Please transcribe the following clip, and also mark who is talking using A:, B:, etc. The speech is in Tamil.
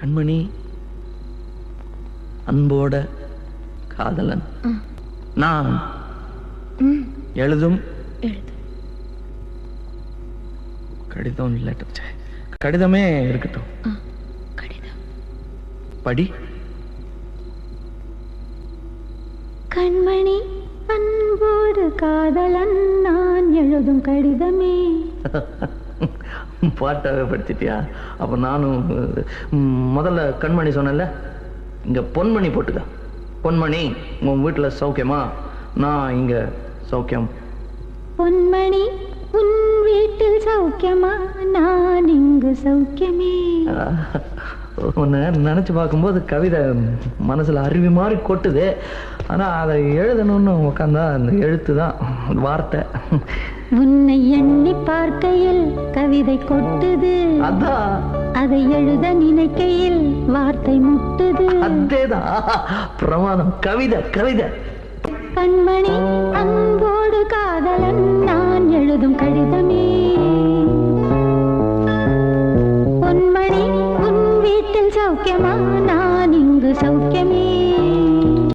A: கண்மணி அன்போட காதலன். நான் எழுதும்
B: எழுது.
A: கடிதம் ச்சே. கடிதமே இருக்கட்டும். படி.
B: கண்மணி அன்போடு காதலன் நான் எழுதும் கடிதமே.
A: பாட்டாகவே படிச்சிட்டியா அப்போ நானும் முதல்ல கண்மணி சொன்னேன்ல இங்க பொன்மணி போட்டுக்க. பொன்மணி உன் வீட்டுல சௌக்கியமா? நான் இங்க சௌக்கியம்.
B: பொன்மணி உன் வீட்டில் சௌக்கியமா? நான் இங்கு சௌக்கியமே.
A: உன்னை நினைச்சு பார்க்கும்போது கவிதை மனசுல அருவி மாதிரி கொட்டுது. ஆனா அதை எழுதணும்னு உட்காந்தா அந்த எழுத்து தான் வார்த்தை.
B: உன்னை எண்ணி பார்க்கையில் கவிதை கொட்டுது.
A: அதான்
B: அதை எழுத நினைக்கையில் வார்த்தை முட்டுது.
A: அதேதான். பிரமாதம். கவிதை கவிதை.
B: கண்மணி அன்போடு సౌఖ్యమా? నా నింగు సౌఖ్యమే.